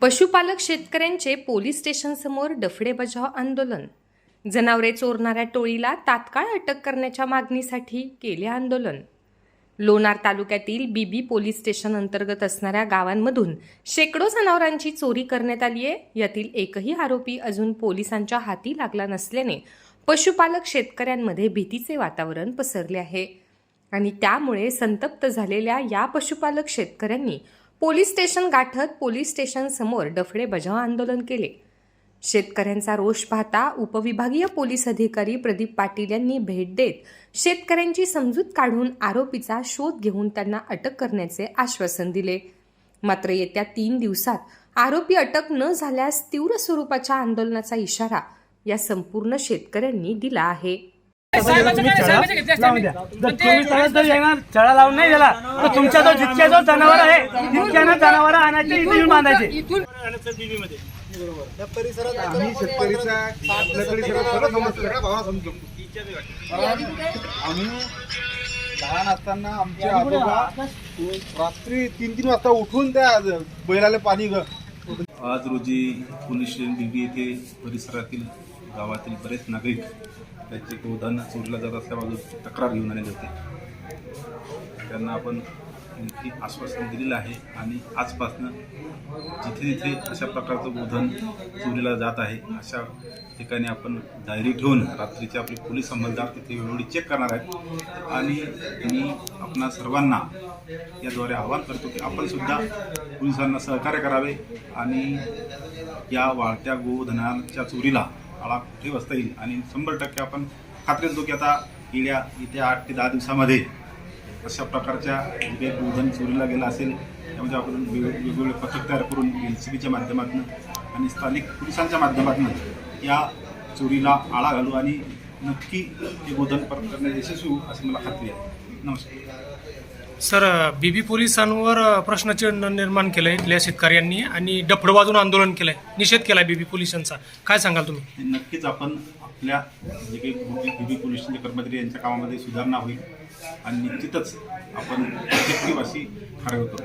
पशुपालक शेतकऱ्यांचे पोलीस स्टेशनसमोर डफडे बजाव आंदोलन. जनावरे चोरणाऱ्या टोळीला तात्काळ अटक करण्याच्या मागणीसाठी केले आंदोलन. लोणार तालुक्यातील बीबी पोलीस स्टेशन अंतर्गत असणाऱ्या गावांमधून शेकडो जनावरांची चोरी करण्यात आली आहे. यातील एकही आरोपी अजून पोलिसांच्या हाती लागला नसल्याने पशुपालक शेतकऱ्यांमध्ये भीतीचे वातावरण पसरले आहे. आणि त्यामुळे संतप्त झालेल्या या पशुपालक शेतकऱ्यांनी पोलीस स्टेशन गाठत पोलीस स्टेशनसमोर डफडे बजाव आंदोलन केले. शेतकऱ्यांचा रोष पाहता उपविभागीय पोलीस अधिकारी प्रदीप पाटील यांनी भेट देत शेतकऱ्यांची समजूत काढून आरोपीचा शोध घेऊन त्यांना अटक करण्याचे आश्वासन दिले. मात्र येत्या तीन दिवसात आरोपी अटक न झाल्यास तीव्र स्वरूपाच्या आंदोलनाचा इशारा या संपूर्ण शेतकऱ्यांनी दिला आहे. चढा लावून नाही गेला तर तुमच्या जो जितक्या जो जनावर आहे तितक्यानं जनावर आणायचे इथे बांधायचे. आम्ही लहान असताना आमचे आजोबा रात्री तीन तीन वाजता उठून त्या बैलाला पाणी ग आज रोजी पोलीस स्टेशन बिबी येथे परिसरातील गावातील बरेच नागरिक त्याची गोदान चोरीला जात असल्याबाबत तक्रार घेऊन आलेले होते. त्यांना आपण आणखी आश्वासन दिलेलं आहे आणि आजपासनं जिथे जिथे अशा प्रकारचं गोधन चोरीला जात आहे अशा ठिकाणी आपण डायरी ठेवून रात्रीचे आपले पोलीस अंमलदार तिथे वेळोवेळी चेक करणार आहेत. आणि मी आपणा सर्वांना याद्वारे आवाहन करतो की आपण सुद्धा पोलिसांना सहकार्य करावे आणि या वाढत्या गोधनाच्या चोरीला आळा कुठे बसता येईल. आणि शंभर टक्के आपण खात्री देतो की आता गेल्या येत्या आठ ते दहा दिवसामध्ये अशा प्रकारच्या जे चोरीला गेला असेल त्यामध्ये आपण वेग- वेगवेगळे पथक तयार करून एल सी बीच्या माध्यमातून आणि स्थानिक पोलिसांच्या माध्यमातून या चोरीला आळा घालू आणि नक्की परत करण्यात यशस्वी होऊ अशी मला खात्री आहे. नमस्कार. सर बीबी पोलिसांवर प्रश्नचिन्ह निर्माण केलंय इथल्या शेतकऱ्यांनी आणि डफड वाजून आंदोलन केलंय. निषेध केलाय बीबी पोलिसांचा. काय सांगाल तुम्ही? नक्कीच आपण आपल्या जे काही बीबी पोलीस स्टेशनचे कर्मचारी यांच्या कामामध्ये सुधारणा होईल आणि निश्चितच आपण अशी ठरवतो.